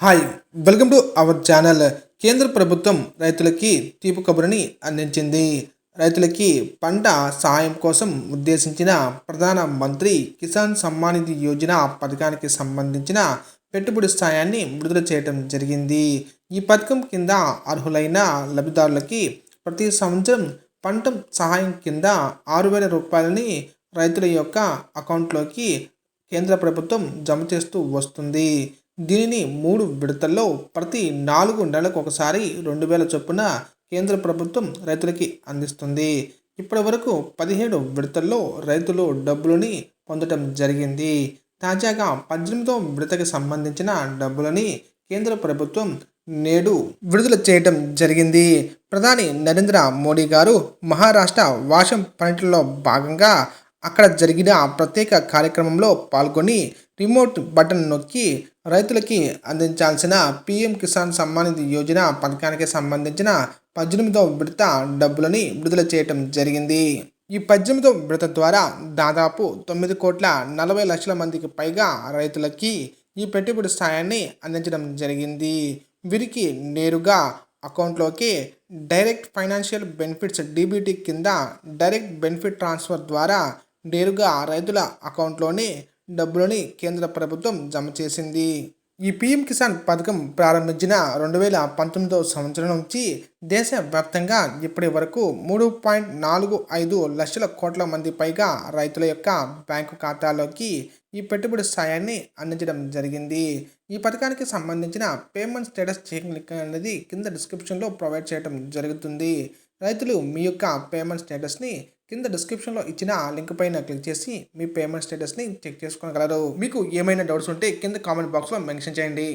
Hi welcome to our channel కేంద్ర ప్రభుత్వం రైతులకి తీపి కబురుని అందించింది. రైతులకి పంట సాయం కోసం ఉద్దేశించిన ప్రధాన మంత్రి కిసాన్ సమ్మాన్ నిధి యోజన పథకానికి సంబంధించిన పెట్టుబడి సాయాన్ని విడుదల చేయడం జరిగింది. ఈ పథకం కింద అర్హులైన లబ్ధిదారులకి ప్రతి సంవత్సరం పంట సహాయం కింద ఆరు వేల రూపాయలని రైతుల యొక్క అకౌంట్లోకి కేంద్ర ప్రభుత్వం జమ చేస్తూ వస్తుంది. దీనిని మూడు విడతల్లో ప్రతి నాలుగు నెలలకు ఒకసారి రెండు వేల చొప్పున కేంద్ర ప్రభుత్వం రైతులకి అందిస్తుంది. ఇప్పటి వరకు పదిహేడు విడతల్లో రైతులు డబ్బులని పొందడం జరిగింది. తాజాగా పద్దెనిమిదో విడతకి సంబంధించిన డబ్బులని కేంద్ర ప్రభుత్వం నేడు విడుదల చేయడం జరిగింది. ప్రధాని నరేంద్ర మోడీ గారు మహారాష్ట్ర వాషం పర్యటనలో భాగంగా అక్కడ జరిగిన ప్రత్యేక కార్యక్రమంలో పాల్గొని రిమోట్ బటన్ నొక్కి రైతులకి అందించాల్సిన పీఎం కిసాన్ సమ్మాన్ నిధి యోజన పథకానికి సంబంధించిన పద్దెనిమిదవ విడత డబ్బులని విడుదల చేయటం జరిగింది. ఈ పద్దెనిమిదవ విడత ద్వారా దాదాపు తొమ్మిది కోట్ల నలభై లక్షల మందికి పైగా రైతులకి ఈ పెట్టుబడి సాయాన్ని అందించడం జరిగింది. వీరికి నేరుగా అకౌంట్లోకి డైరెక్ట్ ఫైనాన్షియల్ బెనిఫిట్స్ డీబీటీ కింద డైరెక్ట్ బెనిఫిట్ ట్రాన్స్ఫర్ ద్వారా నేరుగా రైతుల అకౌంట్లోనే డబ్బులని కేంద్ర ప్రభుత్వం జమ చేసింది. ఈ పీఎం కిసాన్ పథకం ప్రారంభించిన రెండు వేల పంతొమ్మిదవ సంవత్సరం నుంచి దేశవ్యాప్తంగా ఇప్పటి వరకు మూడు పాయింట్ నాలుగు ఐదు లక్షల కోట్ల మంది పైగా రైతుల యొక్క బ్యాంకు ఖాతాలోకి ఈ పెట్టుబడి సాయాన్ని అందించడం జరిగింది. ఈ పథకానికి సంబంధించిన పేమెంట్ స్టేటస్ చెకింగ్ లింక్ అనేది కింద డిస్క్రిప్షన్లో ప్రొవైడ్ చేయడం జరుగుతుంది. రైతులు మీ యొక్క పేమెంట్ స్టేటస్ని కింద డిస్క్రిప్షన్లో ఇచ్చిన లింక్ పైన క్లిక్ చేసి మీ పేమెంట్ స్టేటస్ని చెక్ చేసుకోగలరు మీకు ఏమైనా డౌట్స్ ఉంటే కింద కామెంట్ బాక్స్లో మెన్షన్ చేయండి.